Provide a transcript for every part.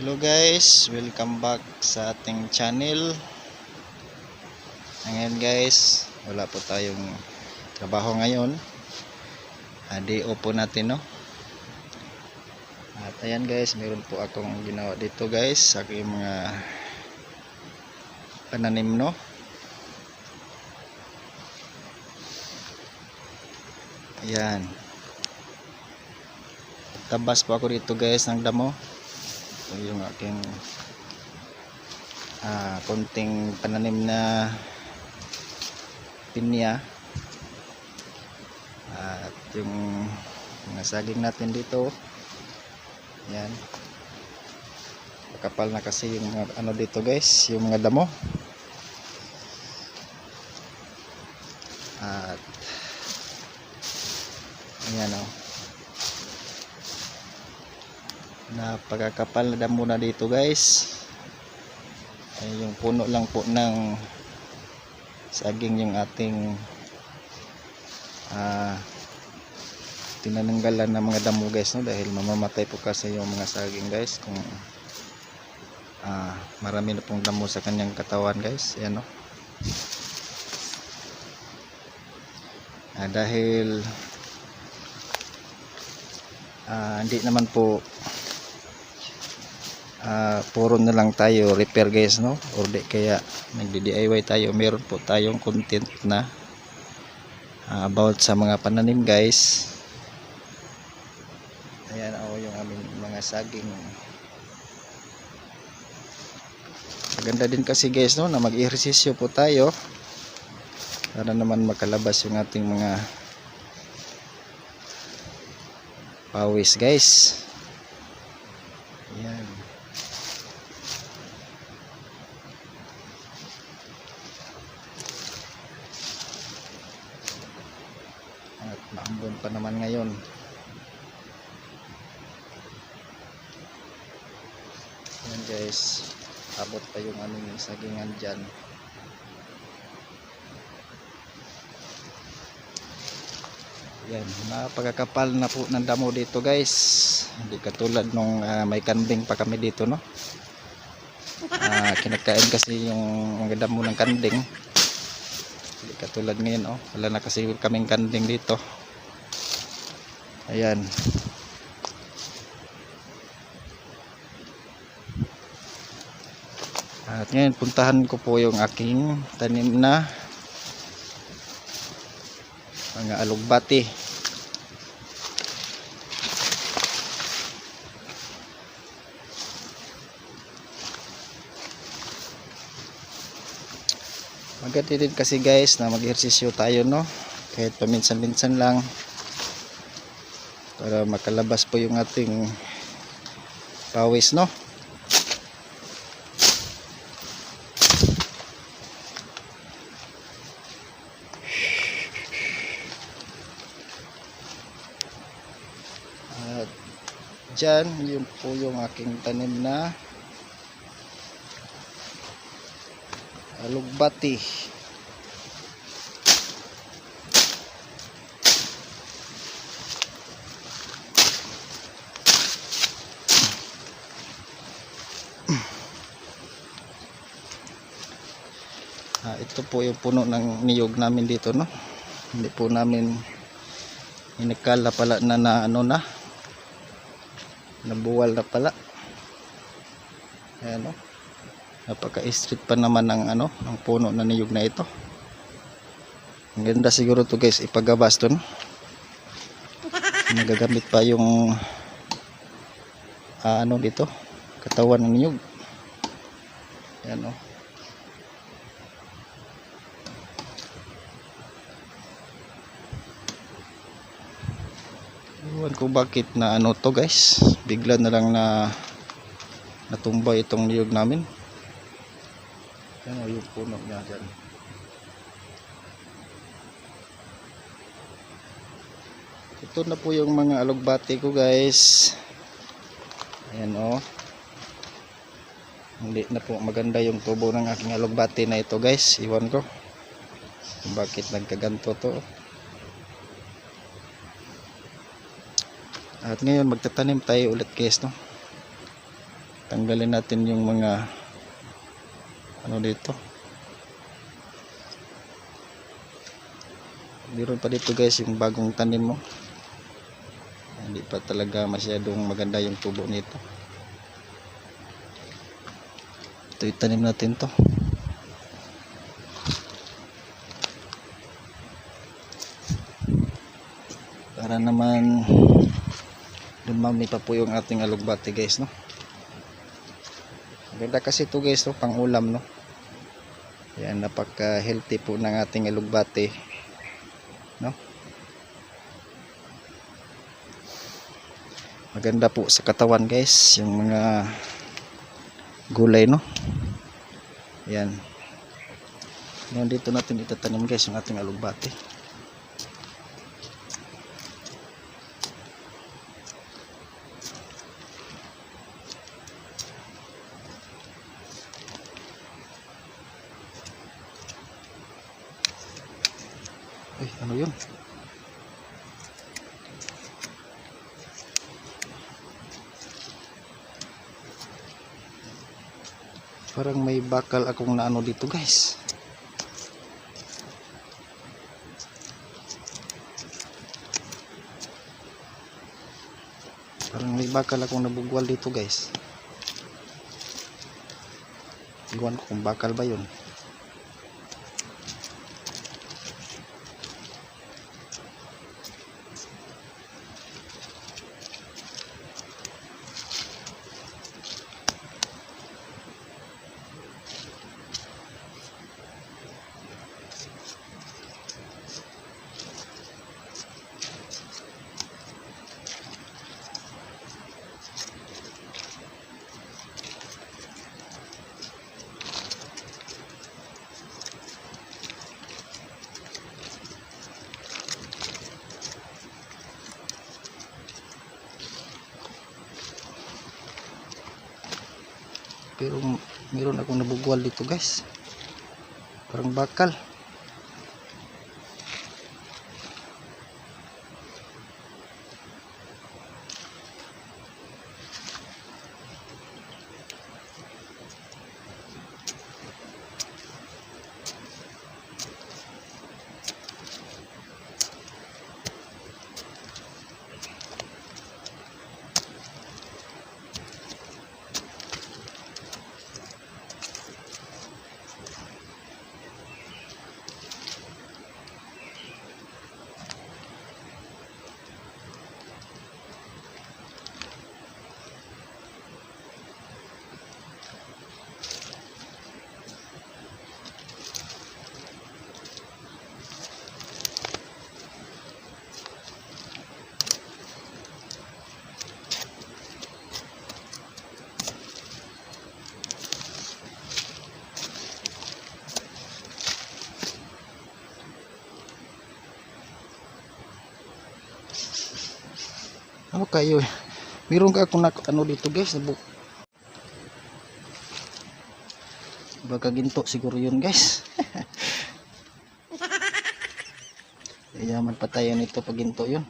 Hello guys, welcome back sa ating channel. Ngayon guys, wala po tayong trabaho ngayon. Adi po natin no. At ayan guys, meron po akong ginawa dito guys sa aking mga pananim no. Ayan. Tabas po ako dito guys ng damo. Ito yung aking ah, konting pananim na pinya. At yung mga saging natin dito. Yan. Kapal na kasi yung mga ano dito guys, yung mga damo. At ayan o. Napakakapal na damo na dito guys. Ay yung puno lang po ng saging yung ating ah tinananggalan ng mga damo guys no? Dahil mamamatay po kasi yung mga saging guys kung ah marami na pong damo sa kanyang katawan guys. Yan no? Ah, dahil ah, hindi naman po ah, puro na lang tayo repair guys no? Or di kaya nagdi-DIY tayo meron po tayong content na ah, about sa mga pananim guys. Ayan ako yung aming mga saging. Maganda din kasi guys no na mag-ehersisyo po tayo para naman makalabas yung ating mga pawis guys ayan at maambon pa naman ngayon ayan guys abot pa yung aming sagingan dyan Yan, napagkakapal na po ng damo dito guys. Hindi katulad nung ah, may kanding pa kami dito no. Ah, kinakain kasi yung mga damo ng kanding. Hindi katulad ngayon oh. Wala na kasi kaming kanding dito. Ayan. At ngayon puntahan ko po yung aking tanim na mga alugbati. Maganda din kasi guys na mag ehersisyo tayo no? Kahit paminsan-minsan lang. Para makalabas po yung ating pawis no dyan, yun po yung aking tanim na alugbati. Ah, ito po yung puno ng niyog namin dito, no? Hindi po namin inikala pala na, na ano na nabuwal na pala. Ayan o napaka street pa naman ng ano ng puno na niyog na ito. Ang ganda siguro to guys ipagabas no? nagagamit pa yung ah, ano dito? Katawan ng niyog. Ayan o Iwan ko bakit na ano to guys. Bigla na lang na natumba itong niyog namin. Yan o yung puno niya dyan. Ito na po yung mga alugbati ko guys. Ayan o. Hindi na po maganda yung tubo ng aking alugbati na ito guys. Iwan ko. Bakit nagkaganto to. At ngayon magtatanim tayo ulit guys no. tanggalin natin yung mga ano dito? Meron pa dito guys yung bagong tanim mo hindi pa talaga masyadong maganda yung tubo nito. Ito itanim natin to. Para naman dumami pa po yung ating alugbati guys no Ganda kasi ito guys, no? pang ulam, no? Yan, napaka healthy po ng ating elugbate. No? Maganda po sa katawan guys, yung mga gulay, no? Yan. Yan dito natin itatanim guys, yung ating alugbate. Ay, ano yun? Parang may bakal akong naano dito guys. Parang may bakal akong nabugwal dito guys. Iwan ko kung bakal ba yun. Pero meron akong nabugwal dito guys. Parang bakal ano kayo meron ka nak- ano dito guys nabu baka ginto siguro yun guys yaman pa tayo nito pag ginto yun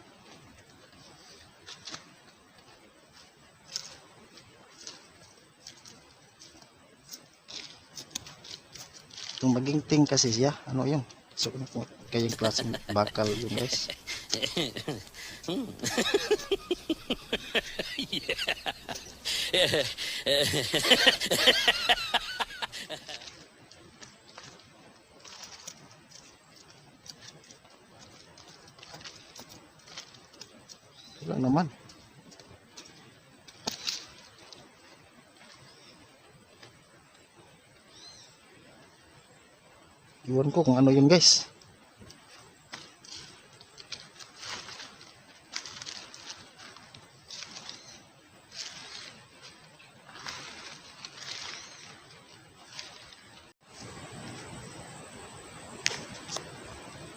Itong magingting kasi siya, ano yun? So, kayong klaseng bakal yun guys. Wala naman. Iwan ko kung ano yun guys.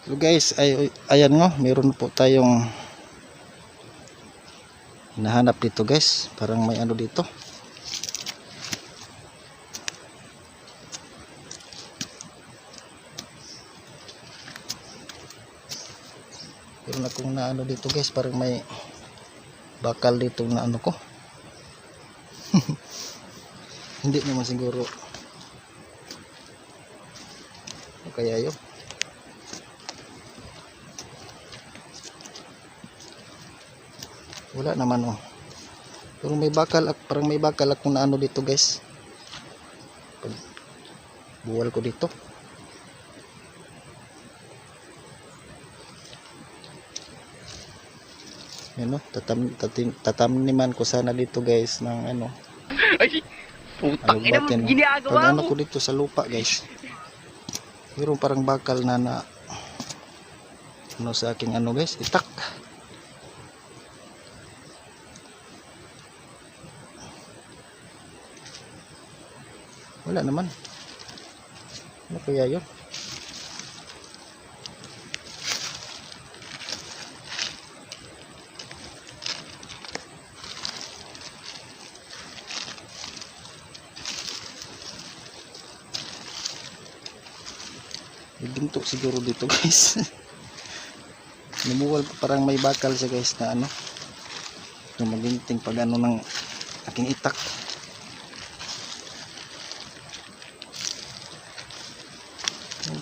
So guys, ay, ayan nga, meron po tayong hinahanap dito guys. Parang may ano dito. Meron akong na ano dito guys, parang may bakal dito na ano ko. Hindi naman siguro. O kaya yun? Wala naman oh. Pero may bakal, ak- parang may bakal ako na ano dito guys. Buwal ko dito. Yan oh, tatam, tatim, tatamniman ko sana dito guys ng ano. Ay, putang Ano ina mo, tin- ginagawa Pag ano mo. ko dito sa lupa guys. Mayroon parang bakal na na ano sa aking ano guys, itak. Wala naman. Ano kaya yun? May ginto siguro dito guys. Namuwal pa parang may bakal siya guys na ano. Yung maginting pag ano ng aking itak.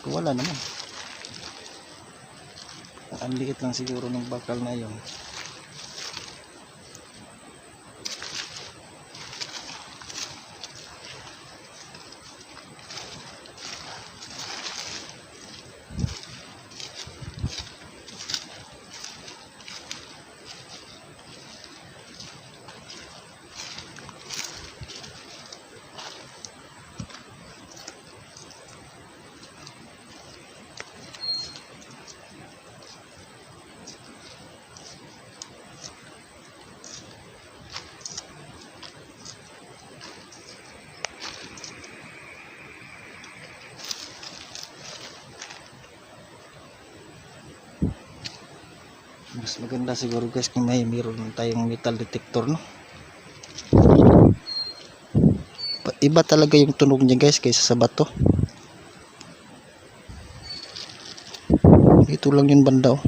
Ko, wala naman. Ang liit lang siguro ng bakal na yun. Mas maganda siguro guys kung may meron tayong metal detector no. Iba talaga yung tunog niya guys kaysa sa bato. Ito lang yung banda oh.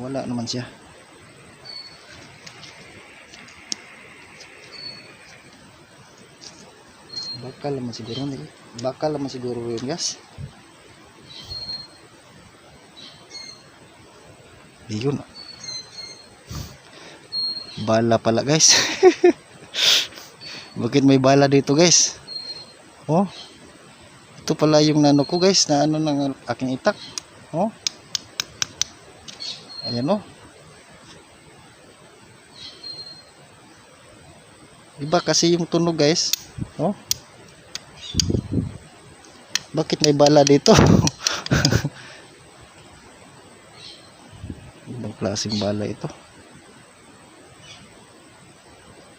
Wala naman siya. Bakal naman siguro nila. Bakal naman siguro yun guys. Yun. Bala pala guys. Bakit may bala dito guys? Oh. Ito pala yung nano ko guys na ano ng aking itak. Oh. Ayan oh. Iba kasi yung tunog guys. Oh. Bakit may bala dito? Ibang klaseng bala ito.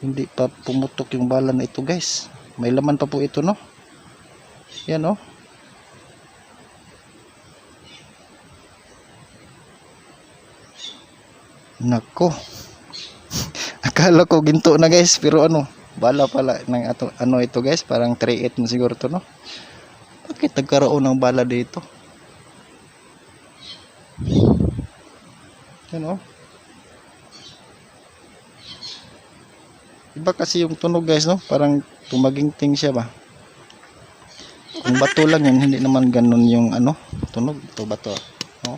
Hindi pa pumutok yung bala na ito guys. May laman pa po ito no. Yan oh. Nako. Akala ko ginto na guys pero ano bala pala ng ato, ano ito guys parang 3.8 na siguro to no bakit nagkaroon ng bala dito? Yan oh. Iba kasi yung tunog guys no? Parang tumaginting siya ba? Kung bato lang yan hindi naman ganun yung ano tunog. Ito bato. Oh.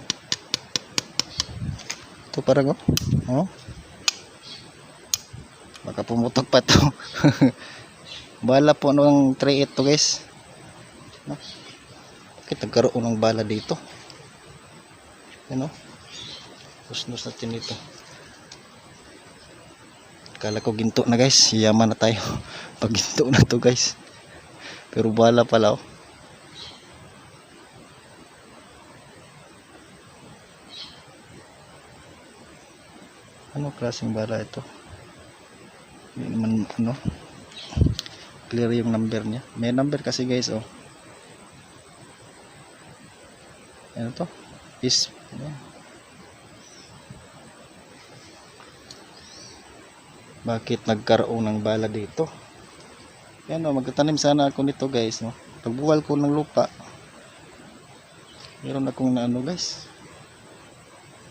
Ito parang oh. Oh. Baka pumutok pa to. Bala po ng 3.8 to guys no? bakit nagkaroon ng bala dito? Ano nus natin dito. Kala ko ginto na guys. Yaman na tayo. Pag ginto na to guys. Pero bala pala oh. Ano klaseng bala ito? Hindi naman ano? Clear yung number niya. May number kasi guys oh ano to? Is ano? bakit nagkaroon ng bala dito? Yan oh magtatanim sana ako nito guys no? Pagbuwal ko ng lupa. Meron akong na ano guys.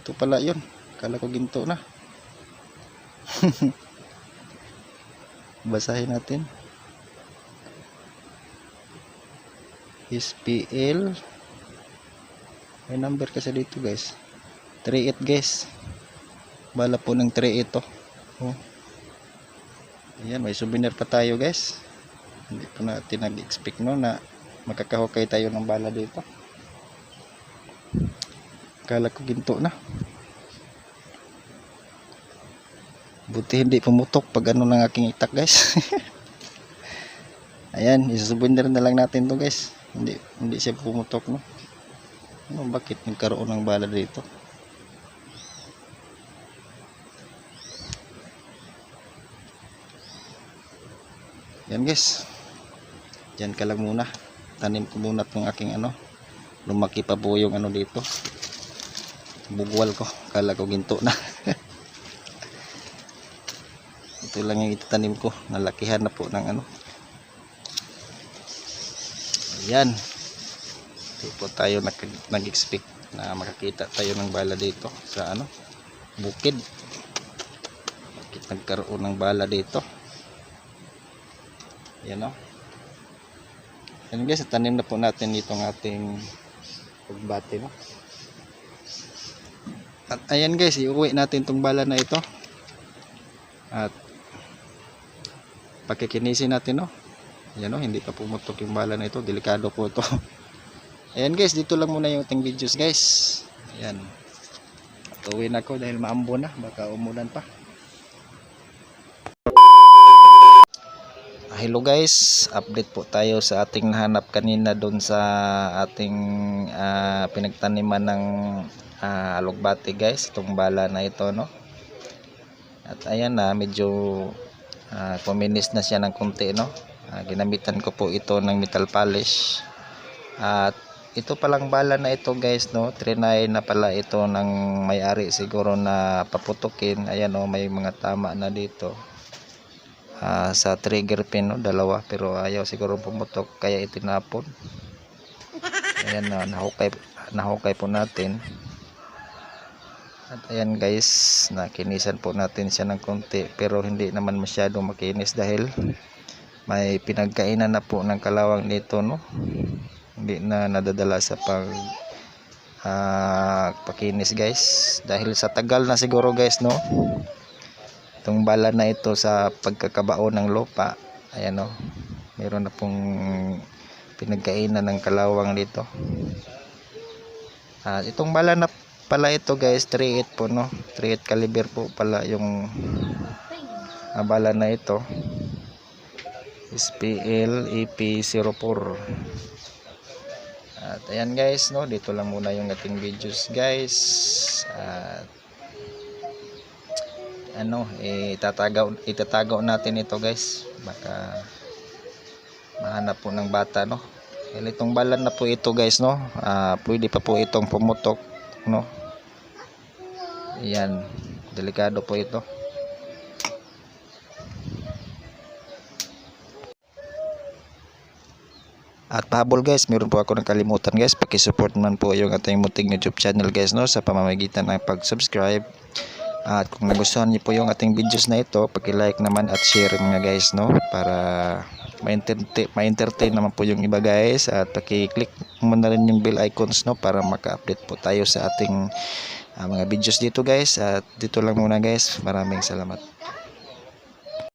Ito pala yun. Kala ko ginto na. Basahin natin. SPL may number kasi dito guys. 38 guys. Bala po ng 38 to oh. ayan may souvenir pa tayo guys. Hindi po natin nag-expect no na makakahukay tayo ng bala dito. Kala ko ginto na. Buti hindi pumutok pag ano ng aking itak guys. Ayan isasubundir na lang natin to guys. Hindi hindi siya pumutok no ano bakit nagkaroon ng bala dito yan guys Diyan ka lang muna. Tanim ko muna tong aking ano. Lumaki pa po yung ano dito. Bugwal ko. Kala ko ginto na. Ito lang yung itatanim ko. Nalakihan na po ng ano. Ayan. Hindi po tayo nag- nag-expect na makakita tayo ng bala dito sa ano. Bukid. Bakit nagkaroon ng bala dito? Yan o. Yan guys, tanim na po natin itong ating pagbati no. At ayan guys, iuwi natin tong bala na ito. At pakikinisin natin no. Ayan no, hindi pa pumutok yung bala na ito. Delikado po ito. Ayan guys, dito lang muna yung ating videos guys. Ayan. At uwi na ako dahil maambo na. Baka umulan pa. Hello guys, update po tayo sa ating nahanap kanina doon sa ating ah, pinagtaniman ng uh, alugbati guys, itong bala na ito no. At ayan na, medyo uh, kuminis na siya ng konti no. Ah, ginamitan ko po ito ng metal polish. At ito palang bala na ito guys no, trinay na pala ito ng may-ari siguro na paputukin. Ayan no, may mga tama na dito. Ah, sa trigger pin no, dalawa pero ayaw siguro pumutok kaya itinapon. Ayan na nahukay nahukay po natin. At ayan guys nakinisan po natin siya ng konti pero hindi naman masyado makinis dahil may pinagkainan na po ng kalawang dito no hindi na nadadala sa pag ah, pakinis guys. Dahil sa tagal na siguro guys no? Itong bala na ito sa pagkakabao ng lupa. Ayan o meron na pong pinagkainan ng kalawang dito. At itong bala na pala ito guys 38 po no? 38 caliber po pala yung ah, bala na ito. SPL EP04 at ayan guys no dito lang muna yung ating videos guys. At ano itatagaw itatagaw natin ito guys. Baka mahanap po ng bata no? Dahil itong balan na po ito guys no? Ah, pwede pa po itong pumutok no? Yan delikado po ito At pahabol guys, meron po ako nakalimutan guys, paki-support naman po yung ating muting YouTube channel guys no sa pamamagitan ng pag-subscribe. At kung nagustuhan niyo po yung ating videos na ito, paki-like naman at share mga guys no para ma-entertain, ma-entertain naman po yung iba guys at paki-click mo na rin yung bell icons no para maka-update po tayo sa ating ah, mga videos dito guys at dito lang muna guys. Maraming salamat.